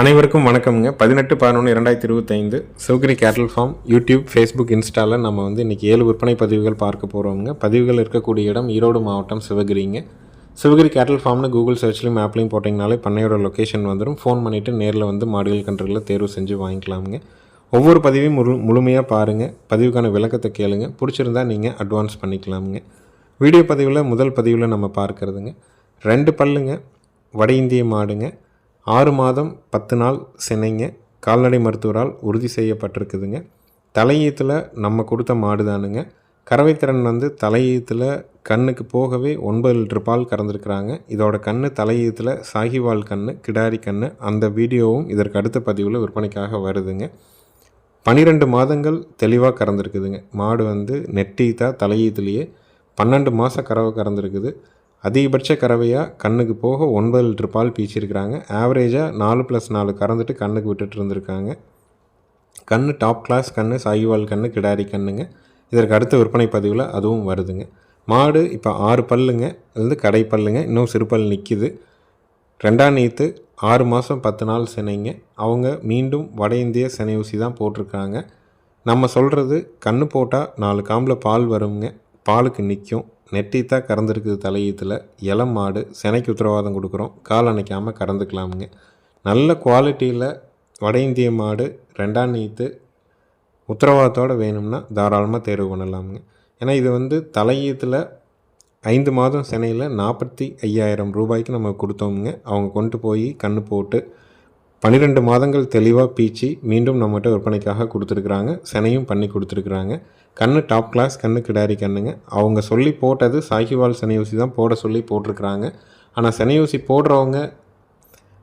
அனைவருக்கும் வணக்கம்ங்க. பதினெட்டு பதினொன்று இரண்டாயிரத்தி இருபத்தைந்து சிவகிரி கேட்டல் ஃபார்ம் யூடியூப் ஃபேஸ்புக் இன்ஸ்டாவில் நம்ம வந்து இன்றைக்கி ஏழு விற்பனை பதிவுகள் பார்க்க போகிறோங்க பதிவுகள் இருக்கக்கூடிய இடம் ஈரோடு மாவட்டம் சிவகிரிங்க. சிவகிரி கேட்டல் ஃபார்ம்னு கூகுள் சர்ச்லேயும் ஆப்லையும் போட்டிங்கனாலே பண்ணையோட லொக்கேஷன் வந்துடும் ஃபோன் பண்ணிவிட்டு நேரில் வந்து மாடுகள் கன்றுகளில் தேர்வு செஞ்சு வாங்கிக்கலாமுங்க. ஒவ்வொரு பதிவையும் முழு முழுமையாக பாருங்கள் பதிவுக்கான விளக்கத்தை கேளுங்க. பிடிச்சிருந்தா நீங்கள் அட்வான்ஸ் பண்ணிக்கலாமுங்க. வீடியோ பதிவில் முதல் பதிவில் நம்ம பார்க்கறதுங்க. ரெண்டு பல்லுங்க. வட இந்திய மாடுங்க. ஆறு மாதம் பத்து நாள் சினைங்க கால்நடை மருத்துவரால் உறுதி செய்யப்பட்டிருக்குதுங்க. தலையீத்தில் நம்ம கொடுத்த மாடு தானுங்க. கறவைத்திறன் வந்து தலையீத்தில் கண்ணுக்கு போகவே ஒன்பது லிட்டர் பால் கறந்துருக்குறாங்க. இதோட கண்ணு தலையீத்தில் சாகிவால் கண்ணு கிடாரி கண்ணு. அந்த வீடியோவும் இதற்கு அடுத்த பதிவில் விற்பனைக்காக வருதுங்க. பன்னிரெண்டு மாதங்கள் தெளிவாக கறந்துருக்குதுங்க. மாடு வந்து நெட்டீத்தா தலையீத்துலேயே பன்னெண்டு மாதம் கறவை கறந்துருக்குது. அதிகபட்ச கறவையாக கண்ணுக்கு போக ஒன்பது லிட்டர் பால் பீச்சிருக்கிறாங்க. ஆவரேஜாக நாலு ப்ளஸ் நாலு கறந்துட்டு கண்ணுக்கு விட்டுட்டு இருந்திருக்காங்க. கண் டாப் கிளாஸ் கண் சாகிவால் கண் கிடாரி கண்ணுங்க. இதற்கு அடுத்த விற்பனை பதிவில் அதுவும் வருதுங்க. மாடு இப்போ ஆறு பல்லுங்க வந்து கடை பல்லுங்க இன்னும் சிறுபல் நிற்கிது ரெண்டாம் நீத்து ஆறு மாதம் பத்து நாள் சினைங்க. அவங்க மீண்டும் வட இந்திய சினை ஊசி தான் போட்டிருக்காங்க. நம்ம சொல்கிறது கண் போட்டால் நாலு காம்பில் பால் வருங்க. பாலுக்கு நிற்கும் நெட்டித்தான் கறந்துருக்குது தலையீத்தில். இளம் மாடு சினைக்கு உத்தரவாதம் கொடுக்குறோம். கால் அணைக்காமல் கறந்துக்கலாமுங்க. நல்ல குவாலிட்டியில் வட இந்திய மாடு ரெண்டாம் நீத்து உத்தரவாதத்தோடு வேணும்னா தாராளமாக தேர்வு பண்ணலாமுங்க. ஏன்னா இது வந்து தலையீத்தில் ஐந்து மாதம் சினையில் நாற்பத்தி ஐயாயிரம் ரூபாய்க்கு நம்ம கொடுத்தோமுங்க. அவங்க கொண்டு போய் கண்ணு போட்டு பன்னிரெண்டு மாதங்கள் தெளிவாக பீச்சி மீண்டும் நம்மகிட்ட விற்பனைக்காக கொடுத்துருக்குறாங்க. சினையும் பண்ணி கொடுத்துருக்குறாங்க. கண்ணு டாப் கிளாஸ் கண்ணு கிடாரி கண்ணுங்க. அவங்க சொல்லி போட்டது சாகிவால் சனை ஊசி தான் போட சொல்லி போட்டிருக்கிறாங்க. ஆனால் சனியூசி போடுறவங்க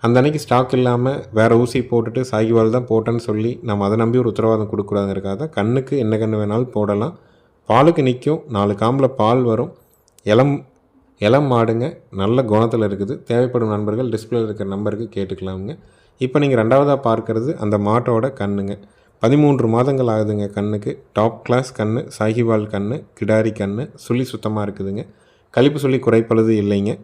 அந்த அன்னைக்கு ஸ்டாக் இல்லாமல் வேறு ஊசி போட்டுட்டு சாகிவால் தான் போட்டேன்னு சொல்லி நம்ம அதை நம்பி ஒரு உத்தரவாதம் கொடுக்குறாங்கிறக்காக தான் கண்ணுக்கு என்ன கண்ணு வேணாலும் போடலாம். பாலுக்கு நிற்கும் நாலு காம்பில் பால் வரும். இளம் இளம் மாடுங்க நல்ல குணத்தில் இருக்குது. தேவைப்படும் நண்பர்கள் டிஸ்பிளேல இருக்கிற நம்பருக்கு கேட்டுக்கலாமுங்க. இப்போ நீங்கள் ரெண்டாவதாக பார்க்குறது அந்த மாட்டோட கண்ணுங்க. பதிமூன்று மாதங்கள் ஆகுதுங்க கண்ணுக்கு. டாப் கிளாஸ் கண்ணு சாகிவால் கண்ணு கிடாரி கண்ணு சுழி சுத்தமாக இருக்குதுங்க. கழிப்பு சொல்லி குறைப்பழுது இல்லைங்க.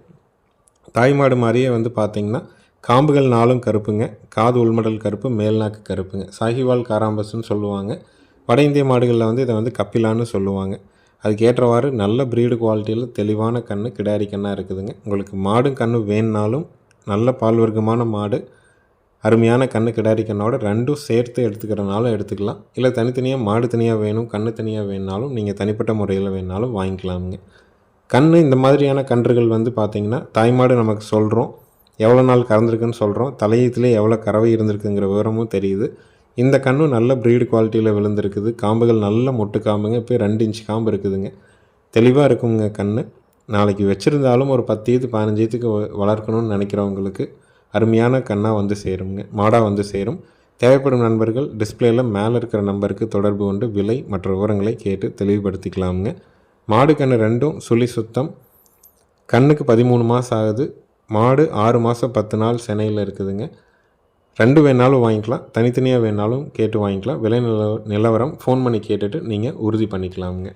தாய்மாடு மாதிரியே வந்து பார்த்திங்கன்னா காம்புகள் நாளும் கருப்புங்க. காது உள்மடல் கருப்பு மேல்நாக்கு கருப்புங்க. சாகிவால் காராம்பஸ்ன்னு சொல்லுவாங்க. வட இந்திய மாடுகளில் வந்து இதை வந்து கப்பிலான்னு சொல்லுவாங்க. அதுக்கு ஏற்றவாறு நல்ல ப்ரீடு குவாலிட்டியில் தெளிவான கன்று கிடாரி கண்ணாக இருக்குதுங்க. உங்களுக்கு மாடும் கண்ணு வேணுனாலும் நல்ல பால் வர்க்கமான மாடு அருமையான கண்ணு கிடாரி கண்ணோட ரெண்டும் சேர்த்து எடுத்துக்கிறனாலும் எடுத்துக்கலாம். இல்லை தனித்தனியாக மாடு தனியாக வேணும் கண்ணு தனியாக வேணுனாலும் நீங்கள் தனிப்பட்ட முறையில் வேணுனாலும் வாங்கிக்கலாமுங்க. கண் இந்த மாதிரியான கன்றுகள் வந்து பார்த்திங்கன்னா தாய்மாடு நமக்கு சொல்கிறோம் எவ்வளோ நாள் கறந்துருக்குன்னு சொல்கிறோம் தலையத்திலே எவ்வளோ கறவை இருந்திருக்குங்கிற விவரமும் தெரியுது. இந்த கண்ணும் நல்ல ப்ரீடு குவாலிட்டியில் விழுந்திருக்குது. காம்புகள் நல்ல மொட்டு காம்புங்க. இப்போ ரெண்டு இன்ச் காம்பு இருக்குதுங்க. தெளிவாக இருக்குங்க கண் நாளைக்கு வச்சுருந்தாலும் ஒரு பத்து ஈத்து பதினஞ்சு ஈத்துக்கு வ- வளர்க்கணும்னு நினைக்கிறவங்களுக்கு அருமையான கண்ணாக வந்து சேருங்க மாடாக வந்து சேரும். தேவைப்படும் நண்பர்கள் டிஸ்பிளேயில் மேலே இருக்கிற நம்பருக்கு தொடர்பு கொண்டு விலை மற்ற விவரங்களை கேட்டு தெளிவுபடுத்திக்கலாமுங்க. மாடு கன்று ரெண்டும் சுழி சுத்தம். கண்ணுக்கு பதிமூணு மாதம் ஆகுது. மாடு ஆறு மாதம் பத்து நாள் சென்னையில் இருக்குதுங்க. ரெண்டு வேணாலும் வாங்கிக்கலாம் தனித்தனியாக வேணாலும் கேட்டு வாங்கிக்கலாம். விலை நில நிலவரம் ஃபோன் பண்ணி கேட்டுட்டு நீங்கள் உறுதி பண்ணிக்கலாமுங்க.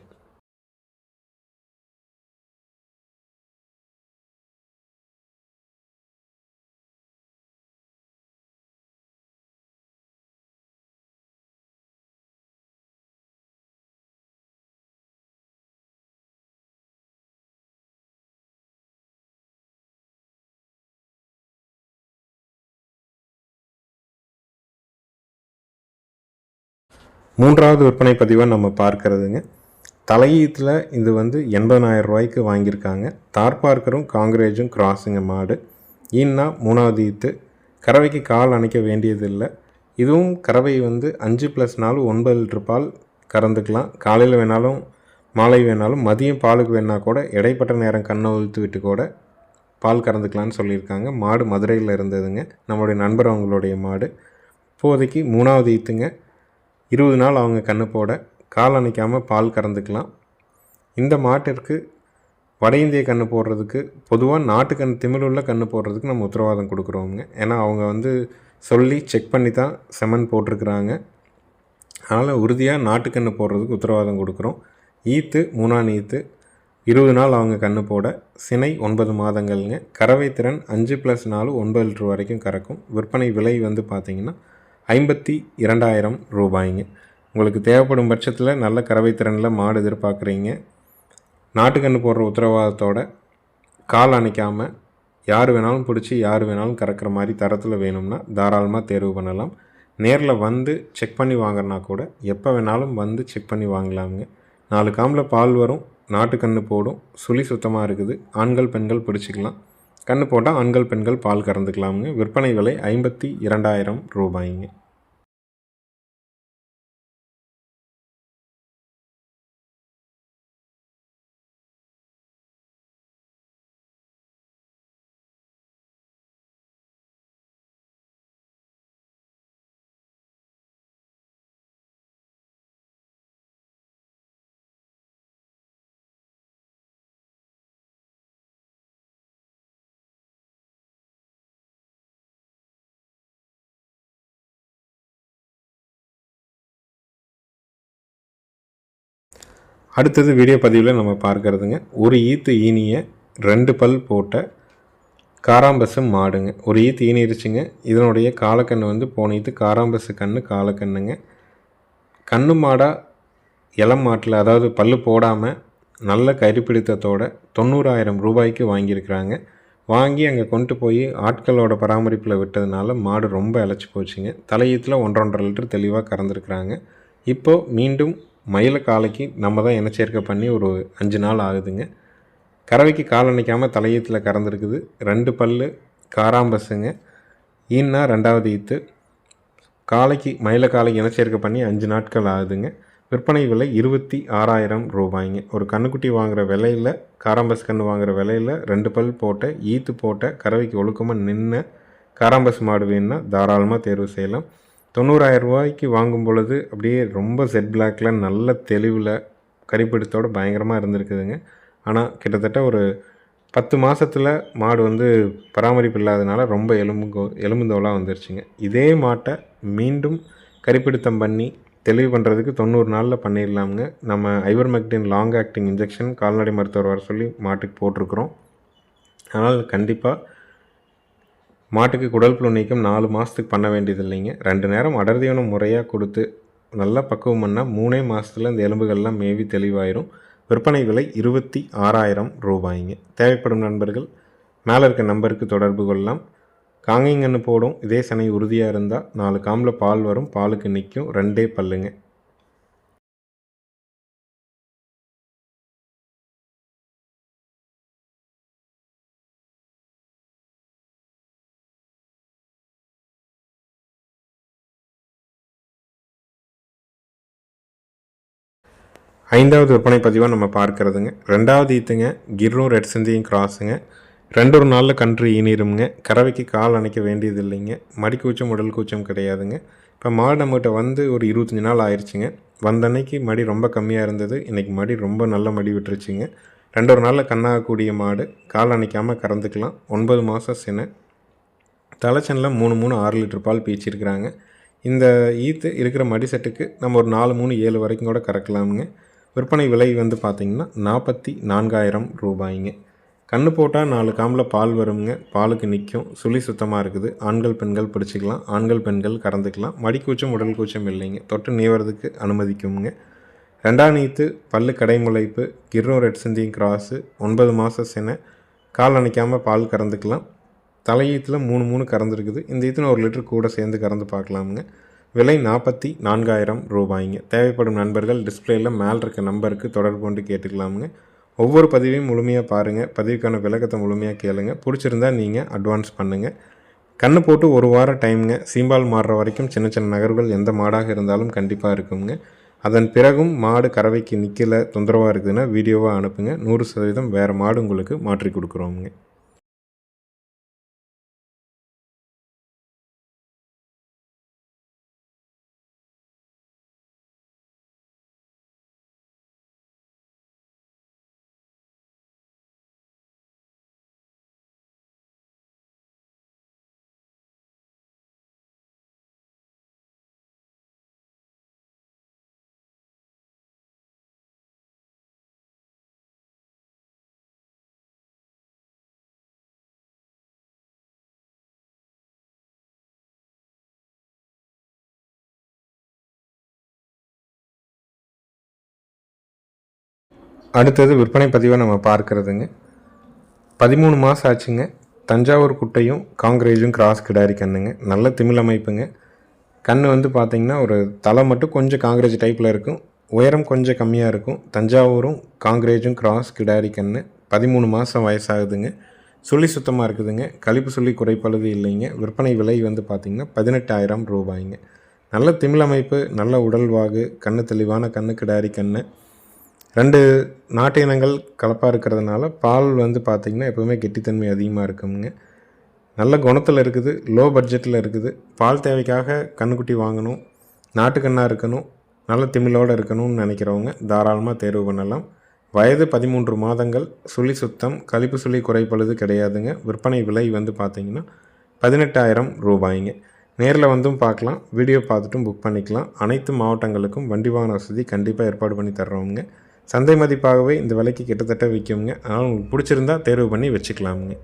மூன்றாவது விற்பனை பதிவாக நம்ம பார்க்கறதுங்க. தலையீத்தில் இது வந்து எண்பதனாயிரம் ரூபாய்க்கு வாங்கியிருக்காங்க. தார்பார்க்கரும் காங்கிரேஜும் கிராஸுங்க மாடு. ஈன்னா மூணாவது ஈத்து. கறவைக்கு கால் அணைக்க வேண்டியதில்லை. இதுவும் கறவை வந்து அஞ்சு ப்ளஸ் நாலு ஒன்பது லிட்டர் பால் கறந்துக்கலாம். காலையில் வேணாலும் மாலை வேணாலும் மதியம் பாலுக்கு வேணால் கூட இடைப்பட்ட நேரம் கண்ணை உழுத்து விட்டு கூட பால் கறந்துக்கலான்னு சொல்லியிருக்காங்க. மாடு மதுரையில் இருந்ததுங்க. நம்மளுடைய நண்பர் அவங்களுடைய மாடு. இப்போதைக்கு மூணாவது ஈத்துங்க. இருபது நாள் அவங்க கண்ணு போட கால் அணைக்காமல் பால் கறந்துக்கலாம். இந்த மாட்டிற்கு வட இந்திய கன்று போடுறதுக்கு பொதுவாக நாட்டு கண் திமிழுள்ள கன்று போடுறதுக்கு நம்ம உத்தரவாதம் கொடுக்குறோங்க ஏன்னா அவங்க வந்து சொல்லி செக் பண்ணி தான் செமன் போட்டிருக்கிறாங்க. அதனால் உறுதியாக நாட்டுக்கன்று போடுறதுக்கு உத்தரவாதம் கொடுக்குறோம். ஈத்து மூணாம் ஈத்து இருபது நாள் அவங்க கன்று போட சினை ஒன்பது மாதங்கள்ங்க. கறவை திறன் அஞ்சு ப்ளஸ் நாலு ஒன்பது லிட்டர் வரைக்கும் கறக்கும். விற்பனை விலை வந்து பார்த்திங்கன்னா ஐம்பத்தி இரண்டாயிரம் ரூபாய்ங்க. உங்களுக்கு தேவைப்படும் பட்சத்தில் நல்ல கறவை திறனில் மாடு எதிர்பார்க்குறீங்க. நாட்டுக்கன்று போடுற உத்தரவாதத்தோட கால் அணைக்காமல் யார் வேணாலும் பிடிச்சி யார் வேணாலும் கறக்கிற மாதிரி தரத்தில் வேணும்னா தாராளமாக தேர்வு பண்ணலாம். நேரில் வந்து செக் பண்ணி வாங்கினா கூட எப்போ வேணாலும் வந்து செக் பண்ணி வாங்கலாமுங்க. நாலு காமில் பால் வரும் நாட்டுக்கன்று போடும் சுழி சுத்தமாக இருக்குது. ஆண்கள் பெண்கள் பிடிச்சிக்கலாம். கன்று போட்டால் ஆண்கள் பெண்கள் பால் கறந்துக்கலாமுங்க. விற்பனை விலை ஐம்பத்தி இரண்டாயிரம் ரூபாய்ங்க. அடுத்தது வீடியோ பதிவில் நம்ம பார்க்கறதுங்க. ஒரு ஈத்து ஈனிய ரெண்டு பல் போட்ட காராம்பசு மாடுங்க. ஒரு ஈத்து ஈனிருச்சுங்க இதனுடைய காலக்கண்ணு வந்து போன ஈத்து காராம்பசு கண்ணு காலக்கண்ணுங்க. கண்ணு மாடாக இளம் மாட்டில் அதாவது பல்லு போடாமல் நல்ல கறிப்பிடித்தத்தோட தொண்ணூறாயிரம் ரூபாய்க்கு வாங்கியிருக்கிறாங்க. வாங்கி அங்கே கொண்டு போய் ஆட்களோட பராமரிப்பில் விட்டதுனால மாடு ரொம்ப இழைச்சி போச்சுங்க. தலையீத்தில் ஒன்றொன்றரை லிட்டர் தெளிவாக கறந்துருக்குறாங்க. இப்போது மீண்டும் மயில காலைக்கு நம்ம தான் இனச்சேர்க்கை பண்ணி ஒரு அஞ்சு நாள் ஆகுதுங்க. கறவைக்கு கால் அணைக்காமல் தலையீத்தில் கறந்துருக்குது. ரெண்டு பல் காராம்பஸுங்க ஈன்னா ரெண்டாவது ஈத்து. காலைக்கு மயில காலைக்கு இனச்சேர்க்கை பண்ணி அஞ்சு நாட்கள் ஆகுதுங்க. விற்பனை விலை இருபத்தி ஆறாயிரம் ரூபாய்ங்க. ஒரு கண்ணுக்குட்டி வாங்குகிற விலையில் காராம்பஸ் கன்று வாங்குகிற விலையில் ரெண்டு பல் போட்ட ஈத்து போட்ட கறவைக்கு ஒழுக்கமாக நின்று காராம்பஸ் மாடு வேணுன்னா தாராளமாக தேர்வு செய்யலாம். தொண்ணூறாயிரம் ரூபாய்க்கு வாங்கும் பொழுது அப்படியே ரொம்ப செட் பிளாக்கில் நல்ல தெளிவில் கறிப்பிடித்தோடு பயங்கரமாக இருந்திருக்குதுங்க. ஆனால் கிட்டத்தட்ட ஒரு பத்து மாதத்தில் மாடு வந்து பராமரிப்பு இல்லாதனால ரொம்ப எலும்பு எலும்புந்தோலாக வந்துருச்சுங்க. இதே மாட்டை மீண்டும் கறிப்பிடித்தம் பண்ணி தெளிவு பண்ணுறதுக்கு தொண்ணூறு நாளில் பண்ணிடலாமுங்க நம்ம ஐவர் மெக்டின் லாங் ஆக்டிங் இன்ஜெக்ஷன் கால்நடை மருத்துவர் வர சொல்லி மாட்டுக்கு போட்டிருக்குறோம். அதனால் கண்டிப்பாக மாட்டுக்கு குடல் புழு நீக்கம் நாலு மாதத்துக்கு பண்ண வேண்டியது இல்லைங்க ரெண்டு நேரம் அடர்தீவனம் முறையாக கொடுத்து நல்லா பக்குவம் பண்ணால் மூணே மாதத்தில் இந்த எலும்புகள்லாம் மேவி தெளிவாயிரும். விற்பனை விலை இருபத்தி ஆறாயிரம் ரூபாய்ங்க. தேவைப்படும் நண்பர்கள் மேலே இருக்க நம்பருக்கு தொடர்பு கொள்ளலாம். காங்கைங்கன்னு போடும். இதே சனை உறுதியாக இருந்தால் நாலு காம்பில் பால் வரும். பாலுக்கு நிற்கும் ரெண்டே பல்லுங்க. ஐந்தாவது விற்பனை பதிவாக நம்ம பார்க்குறதுங்க. ரெண்டாவது ஈத்துங்க கிர்ரும் ரெட் சிந்தியும் கிராஸுங்க. ரெண்டு ஒரு நாளில் கன்று ஈனிருமுங்க. கறவைக்கு கால் அணைக்க வேண்டியது இல்லைங்க மடிக்கூச்சம் உடல் கூச்சம் கிடையாதுங்க. இப்போ மாடு நம்மகிட்ட வந்து ஒரு இருபத்தஞ்சி நாள் ஆயிடுச்சுங்க வந்த அன்னைக்கு மடி ரொம்ப கம்மியாக இருந்தது. இன்றைக்கி மடி ரொம்ப நல்ல மடி விட்டுருச்சுங்க. ரெண்டு ஒரு நாளில் கண்ணாகக்கூடிய மாடு கால் அணைக்காமல் கறந்துக்கலாம். ஒன்பது மாதம் சினை. தலைச்சனில் மூணு மூணு ஆறு லிட்டர் பால் பீச்சிருக்கிறாங்க இந்த ஈத்து இருக்கிற மடி செட்டுக்கு நம்ம ஒரு நாலு மூணு ஏழு வரைக்கும் கூட கறக்கலாமுங்க. விற்பனை விலை வந்து பார்த்திங்கன்னா நாற்பத்தி நான்காயிரம் ரூபாய்ங்க. கண்ணு போட்டால் நாலு காமில் பால் வருங்க. பாலுக்கு நிற்கும் சுழி சுத்தமாக இருக்குது. ஆண்கள் பெண்கள் பிடிச்சிக்கலாம். ஆண்கள் பெண்கள் கறந்துக்கலாம் மடிக்கூச்சம் உடல் கூச்சம் இல்லைங்க. தொட்டு நீவறதுக்கு அனுமதிக்குங்க ரெண்டாம் நீத்து பல்லு கடைமுளைப்பு கிர்ரோ ரெட் சிந்திங் கிராஸு ஒன்பது மாதம் சென கால் அணைக்காமல் பால் கறந்துக்கலாம். தலையீத்தில் மூணு மூணு கறந்துருக்குது. இந்த ஈத்துல ஒரு லிட்டர் கூட சேர்ந்து கறந்து பார்க்கலாமுங்க. விலை நாற்பத்தி நான்காயிரம் ரூபாய்ங்க. தேவைப்படும் நண்பர்கள் டிஸ்பிளேயில் மேல் இருக்க நம்பருக்கு தொடர்பு கொண்டு கேட்டுக்கலாமுங்க. ஒவ்வொரு பதிவையும் முழுமையாக பாருங்கள் பதிவுக்கான விளக்கத்தை முழுமையாக கேளுங்க. பிடிச்சிருந்தா நீங்கள் அட்வான்ஸ் பண்ணுங்கள் கண்ணு போட்டு ஒரு வாரம் டைமுங்க. சீம்பால் மாறுற வரைக்கும் சின்ன சின்ன நகர்வுகள் எந்த மாடாக இருந்தாலும் கண்டிப்பாக இருக்குங்க. அதன் பிறகும் மாடு கறவைக்கு நிற்கல தொந்தரவாக இருக்குதுன்னா வீடியோவாக அனுப்புங்க. நூறு சதவீதம் வேறு மாடு உங்களுக்கு மாற்றி கொடுக்குறோங்க அடுத்தது விற்பனை பதிவை நம்ம பார்க்குறதுங்க. பதிமூணு மாதம் ஆச்சுங்க. தஞ்சாவூர் குட்டையும் காங்கிரேஜும் கிராஸ் கிடாரி கண்ணுங்க. நல்ல திமிழ் அமைப்புங்க. கண் வந்து பார்த்திங்கன்னா ஒரு தலை மட்டும் கொஞ்சம் காங்கிரேஜ் டைப்பில் இருக்கும். உயரம் கொஞ்சம் கம்மியாக இருக்கும். தஞ்சாவூரும் காங்கிரேஜும் கிராஸ் கிடாரி கன்று பதிமூணு மாதம் வயசாகுதுங்க. சுழி சுத்தமாக இருக்குதுங்க. கழிப்பு சொல்லி குறைப்பழுது இல்லைங்க. விற்பனை விலை வந்து பார்த்திங்கன்னா பதினெட்டாயிரம் ரூபாய்ங்க. நல்ல திமிழமைப்பு நல்ல உடல்வாகு கண்ணு தெளிவான கண்ணு கிடாரி கண்ணு. ரெண்டு நாட்டு இனங்கள் கலப்பாக இருக்கிறதுனால பால் வந்து பார்த்திங்கன்னா எப்போவுமே கெட்டித்தன்மை அதிகமாக இருக்குங்க நல்ல குணத்தில் இருக்குது லோ பட்ஜெட்டில் இருக்குது. பால் தேவைக்காக கண்ணுக்குட்டி வாங்கணும் நாட்டுக்கண்ணாக இருக்கணும் நல்ல திமிழோடு இருக்கணும்னு நினைக்கிறவங்க தாராளமாக தேர்வு பண்ணலாம். வயது பதிமூன்று மாதங்கள் சுழி சுத்தம் கழிப்பு சுழி குறைப்பழுது கிடையாதுங்க. விற்பனை விலை வந்து பார்த்திங்கன்னா பதினெட்டாயிரம் ரூபாய்ங்க. நேரில் வந்தும் பார்க்கலாம் வீடியோ பார்த்துட்டும் புக் பண்ணிக்கலாம். அனைத்து மாவட்டங்களுக்கும் வண்டி வாகன வசதி கண்டிப்பாக ஏற்பாடு பண்ணி தர்றோங்க சந்தை மதிப்பாகவே இந்த விலைக்கு கிட்டத்தட்ட விற்குங்க. அதனால் உங்களுக்கு பிடிச்சிருந்தா தேர்வு பண்ணி வச்சுக்கலாமுங்க.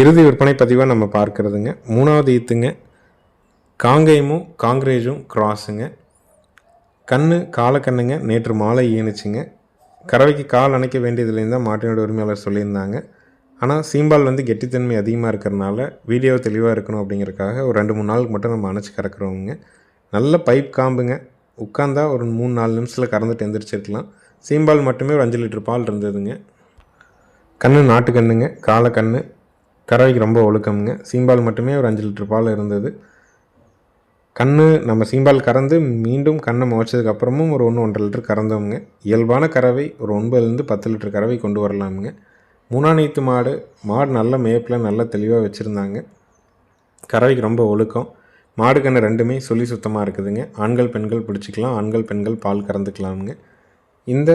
இறுதி விற்பனை பதிவாக நம்ம பார்க்குறதுங்க. மூணாவது ஈத்துங்க. காங்கேயமும் காங்கிரேஜும் கிராஸுங்க கண்ணு காலக்கண்ணுங்க நேற்று மாலை ஈனுச்சுங்க. கறவைக்கு கால் அணைக்க வேண்டியதுலேருந்து தான் மாட்டினோட உரிமையாளர் சொல்லியிருந்தாங்க. ஆனால் சீம்பால் வந்து கெட்டித்தன்மை அதிகமாக இருக்கிறனால வீடியோ தெளிவாக இருக்கணும் அப்படிங்கிறக்காக ஒரு ரெண்டு மூணு நாளுக்கு மட்டும் நம்ம அணைச்சி கறக்குறோங்க நல்ல பைப் காம்புங்க. உட்காந்தா ஒரு மூணு நாலு நிமிஷத்தில் கறந்துட்டு எந்திரிச்சிருக்கலாம் சீம்பால் மட்டுமே ஒரு அஞ்சு லிட்டர் பால் இருந்ததுங்க. கண்ணு நாட்டு கண்ணுங்க. காலக்கண்ணு கறவைக்கு ரொம்ப ஒழுக்கம்ங்க. சீம்பால் மட்டுமே ஒரு அஞ்சு லிட்டர் பால் இருந்தது. கண் நம்ம சீம்பால் கறந்து மீண்டும் கண்ணை முளைச்சதுக்கப்புறமும் ஒரு ஒன்று ஒன்றரை லிட்டர் கறந்தோம்ங்க. இயல்பான கறவை ஒரு ஒன்பதுலேருந்து பத்து லிட்டர் கறவை கொண்டு வரலாமுங்க. மூணாநீத்து மாடு மாடு நல்ல மேப்பில் நல்லா தெளிவாக வச்சுருந்தாங்க. கறவைக்கு ரொம்ப ஒழுக்கம். மாடு கன்று ரெண்டுமே சொல்லி சுத்தமாக இருக்குதுங்க. ஆண்கள் பெண்கள் பிடிச்சிக்கலாம். ஆண்கள் பெண்கள் பால் கறந்துக்கலாமுங்க. இந்த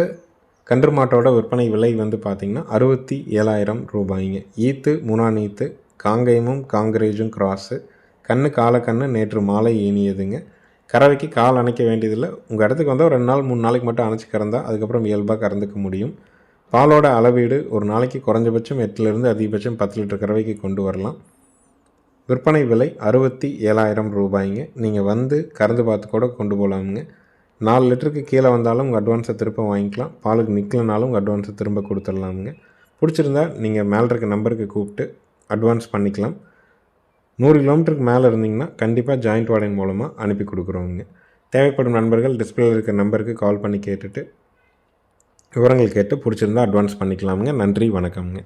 கன்று மாட்டோட விற்பனை விலை வந்து பார்த்திங்கன்னா அறுபத்தி ஏழாயிரம் ரூபாய்ங்க. ஈத்து முனானீத்து காங்கயமும் காங்கேயமும் காங்கிரேஜும் கிராஸு கண்ணு காலக்கண்ணு நேற்று மாலை ஏனியதுங்க கறவைக்கு கால் அணைக்க வேண்டியதில்லை. உங்கள் இடத்துக்கு வந்தால் ரெண்டு நாள் மூணு நாளைக்கு மட்டும் அணைச்சி கறந்தால் அதுக்கப்புறம் இயல்பாக கறந்துக்க முடியும். பாலோட அளவீடு ஒரு நாளைக்கு குறைஞ்சபட்சம் எட்டுலேருந்து அதிகபட்சம் பத்து லிட்டர் கறவைக்கு கொண்டு வரலாம். விற்பனை விலை அறுபத்தி ஏழாயிரம் ரூபாய்ங்க. நீங்கள் வந்து கறந்து பார்த்து கூட கொண்டு போகலாமுங்க நாலு லிட்டருக்கு கீழே வந்தாலும் உங்கள் அட்வான்ஸை திரும்ப வாங்கிக்கலாம். பாலுக்கு நிற்கலனாலும் உங்கள் அட்வான்ஸை திரும்ப கொடுத்துடலாமுங்க. பிடிச்சிருந்தா நீங்கள் மேலே இருக்க நம்பருக்கு கூப்பிட்டு அட்வான்ஸ் பண்ணிக்கலாம். நூறு கிலோமீட்டருக்கு மேலே இருந்தீங்கன்னா கண்டிப்பாக ஜாயிண்ட் வாடகை மூலமாக அனுப்பி கொடுக்குறோங்க தேவைப்படும் நண்பர்கள் டிஸ்பிளேல இருக்கிற நம்பருக்கு கால் பண்ணி கேட்டுட்டு விவரங்கள் கேட்டு பிடிச்சிருந்தா அட்வான்ஸ் பண்ணிக்கலாமுங்க. நன்றி வணக்கம்ங்க.